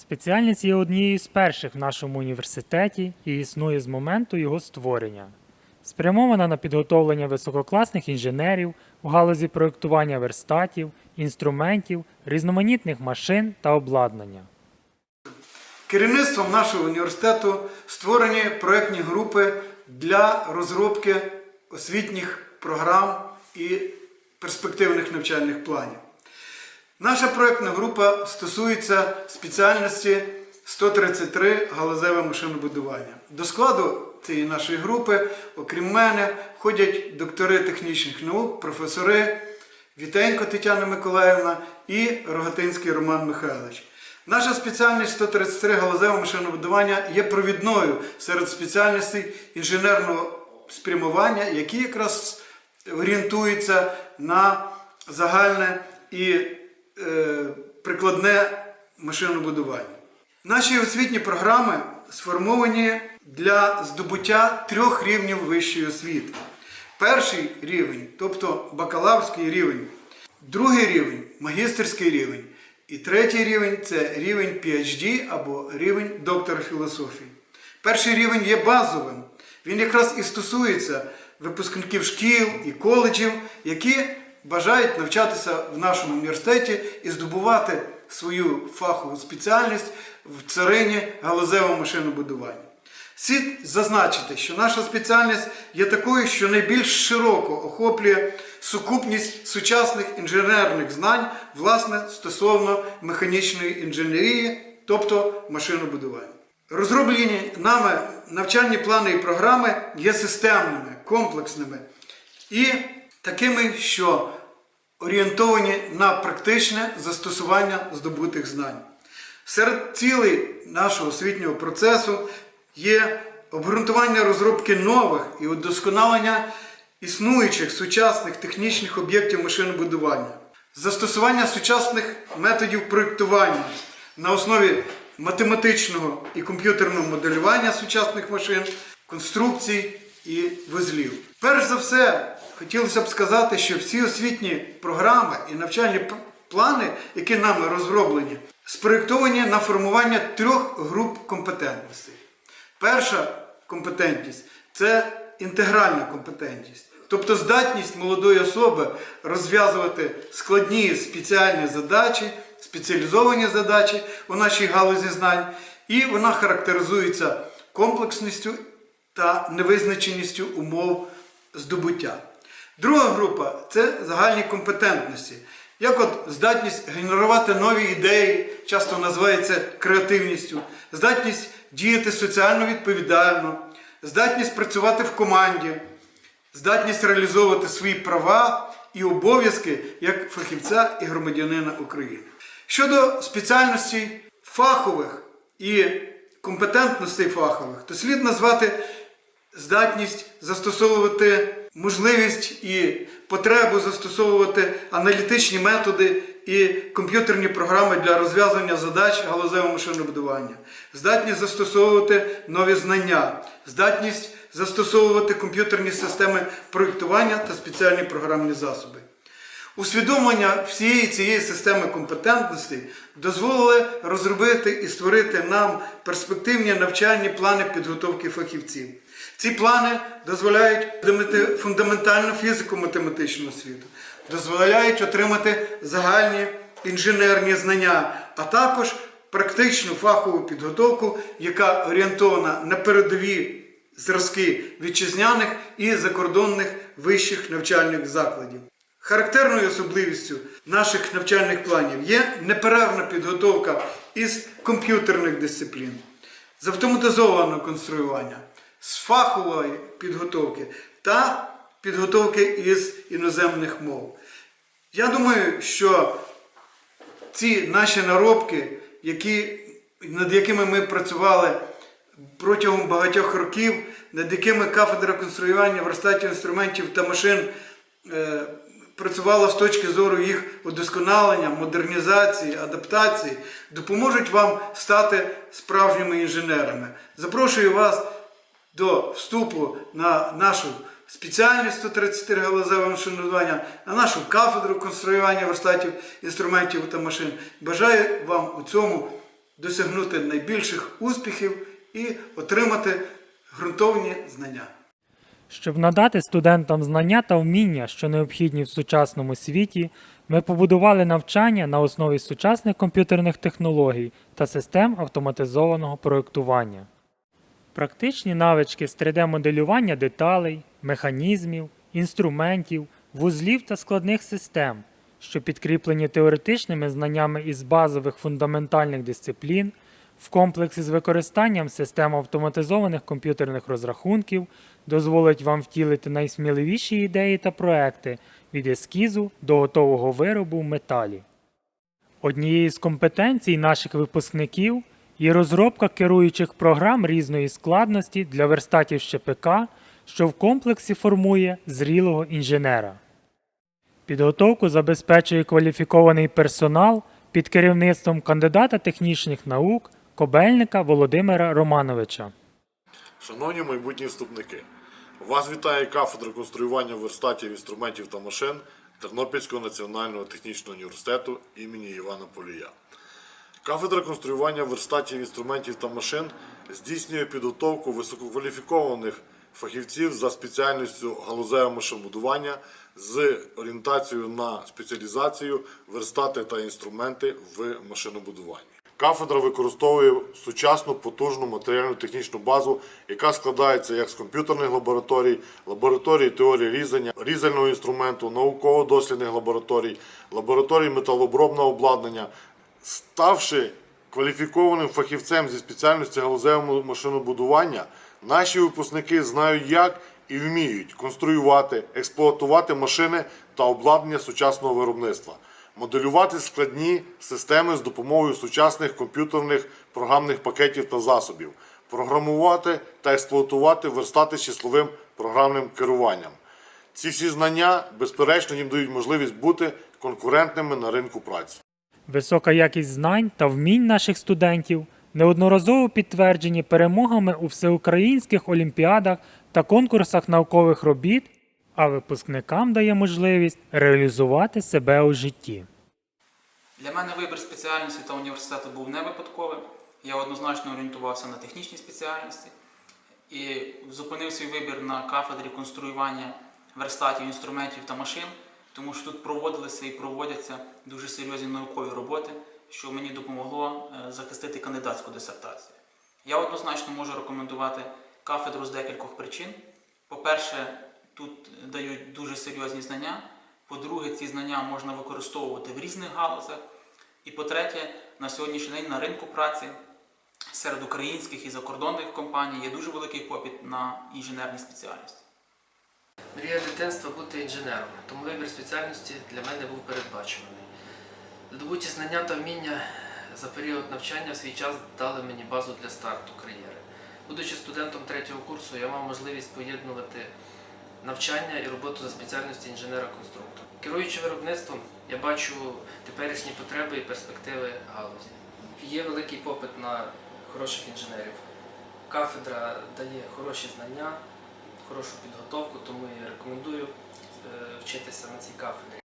Спеціальність є однією з перших в нашому університеті і існує з моменту його створення. Спрямована на підготовлення висококласних інженерів у галузі проєктування верстатів, інструментів, різноманітних машин та обладнання. Керівництвом нашого університету створені проєктні групи для розробки освітніх програм і перспективних навчальних планів. Наша проєктна група стосується спеціальності 133 галузеве машинобудування. До складу цієї нашої групи, окрім мене, входять доктори технічних наук, професори Вітенько Тетяна Миколаївна і Рогатинський Роман Михайлович. Наша спеціальність 133 галузеве машинобудування є провідною серед спеціальностей інженерного спрямування, які якраз орієнтуються на загальне і прикладне машинобудування. Наші освітні програми сформовані для здобуття трьох рівнів вищої освіти. Перший рівень, тобто бакалаврський рівень, другий рівень магістерський рівень, і третій рівень це рівень PhD або рівень доктора філософії. Перший рівень є базовим. Він якраз і стосується випускників шкіл і коледжів, які бажають навчатися в нашому університеті і здобувати свою фахову спеціальність в царині галузевого машинобудування. Слід зазначити, що наша спеціальність є такою, що найбільш широко охоплює сукупність сучасних інженерних знань, власне, стосовно механічної інженерії, тобто машинобудування. Розроблені нами навчальні плани і програми є системними, комплексними і такими, що орієнтовані на практичне застосування здобутих знань. Серед цілей нашого освітнього процесу є обґрунтування розробки нових і удосконалення існуючих сучасних технічних об'єктів машинобудування, застосування сучасних методів проєктування на основі математичного і комп'ютерного моделювання сучасних машин, конструкцій і вузлів. Перш за все, хотілося б сказати, що всі освітні програми і навчальні плани, які нами розроблені, спроєктовані на формування трьох груп компетентностей. Перша компетентність це інтегральна компетентність, тобто здатність молодої особи розв'язувати складні спеціальні задачі, спеціалізовані задачі у нашій галузі знань, і вона характеризується комплексністю та невизначеністю умов здобуття. Друга група це загальні компетентності, як от здатність генерувати нові ідеї, часто називається креативністю, здатність діяти соціально відповідально, здатність працювати в команді, здатність реалізовувати свої права і обов'язки як фахівця і громадянина України. Щодо спеціальностей фахових і компетентностей фахових, то слід назвати здатність застосовувати можливість і потребу застосовувати аналітичні методи і комп'ютерні програми для розв'язання задач галузевого машинобудування, здатність застосовувати нові знання, здатність застосовувати комп'ютерні системи проєктування та спеціальні програмні засоби. Усвідомлення всієї цієї системи компетентностей дозволили розробити і створити нам перспективні навчальні плани підготовки фахівців. Ці плани дозволяють фундаментальну фізико-математичну освіту, дозволяють отримати загальні інженерні знання, а також практичну фахову підготовку, яка орієнтована на передові зразки вітчизняних і закордонних вищих навчальних закладів. Характерною особливістю наших навчальних планів є неперервна підготовка із комп'ютерних дисциплін, з автоматизованого конструювання, з фахової підготовки та підготовки із іноземних мов. Я думаю, що ці наші наробки, які, над якими ми працювали протягом багатьох років, над якими кафедра конструювання верстатів інструментів та машин е, працювала з точки зору їх удосконалення, модернізації, адаптації, допоможуть вам стати справжніми інженерами. Запрошую вас до вступу на нашу спеціальність 134 галузеве машинобудування, на нашу кафедру конструювання верстатів, інструментів та машин. Бажаю вам у цьому досягнути найбільших успіхів і отримати ґрунтовні знання. Щоб надати студентам знання та вміння, що необхідні в сучасному світі, ми побудували навчання на основі сучасних комп'ютерних технологій та систем автоматизованого проєктування. Практичні навички з 3D-моделювання деталей, механізмів, інструментів, вузлів та складних систем, що підкріплені теоретичними знаннями із базових фундаментальних дисциплін, в комплексі з використанням систем автоматизованих комп'ютерних розрахунків, дозволить вам втілити найсміливіші ідеї та проекти від ескізу до готового виробу в металі. Однією з компетенцій наших випускників є розробка керуючих програм різної складності для верстатів ЩПК, що в комплексі формує зрілого інженера. Підготовку забезпечує кваліфікований персонал під керівництвом кандидата технічних наук Кобельника Володимира Романовича. Шановні майбутні вступники, вас вітає кафедра конструювання верстатів, інструментів та машин Тернопільського національного технічного університету імені Івана Полія. Кафедра конструювання верстатів, інструментів та машин здійснює підготовку висококваліфікованих фахівців за спеціальністю галузеве машинобудування з орієнтацією на спеціалізацію верстати та інструменти в машинобудуванні. Кафедра використовує сучасну потужну матеріальну технічну базу, яка складається як з комп'ютерних лабораторій, лабораторій теорії різання, різального інструменту, науково-дослідних лабораторій, лабораторій металообробного обладнання, ставши кваліфікованим фахівцем зі спеціальності галузевого машинобудування, наші випускники знають, як і вміють конструювати, експлуатувати машини та обладнання сучасного виробництва, моделювати складні системи з допомогою сучасних комп'ютерних програмних пакетів та засобів, програмувати та експлуатувати верстати числовим програмним керуванням. Ці всі знання, безперечно, їм дають можливість бути конкурентними на ринку праці. Висока якість знань та вмінь наших студентів неодноразово підтверджені перемогами у всеукраїнських олімпіадах та конкурсах наукових робіт, а випускникам дає можливість реалізувати себе у житті. Для мене вибір спеціальності та університету був не випадковим. Я однозначно орієнтувався на технічні спеціальності і зупинив свій вибір на кафедрі конструювання верстатів, інструментів та машин, тому що тут проводилися і проводяться дуже серйозні наукові роботи, що мені допомогло е, захистити кандидатську дисертацію. Я однозначно можу рекомендувати кафедру з декількох причин. По-перше, тут дають дуже серйозні знання. По-друге, ці знання можна використовувати в різних галузях. І по-третє, на сьогоднішній день на ринку праці серед українських і закордонних компаній є дуже великий попит на інженерні спеціальності. Мрія дитинства бути інженером, тому вибір спеціальності для мене був передбачуваний. Здобуті знання та вміння за період навчання в свій час дали мені базу для старту кар'єри. Будучи студентом третього курсу, я мав можливість поєднувати навчання і роботу за спеціальністю інженера-конструктора. Керуючи виробництвом, я бачу теперішні потреби і перспективи галузі. Є великий попит на хороших інженерів. Кафедра дає хороші знання, хорошу підготовку, тому я рекомендую е, вчитися на цій кафедрі.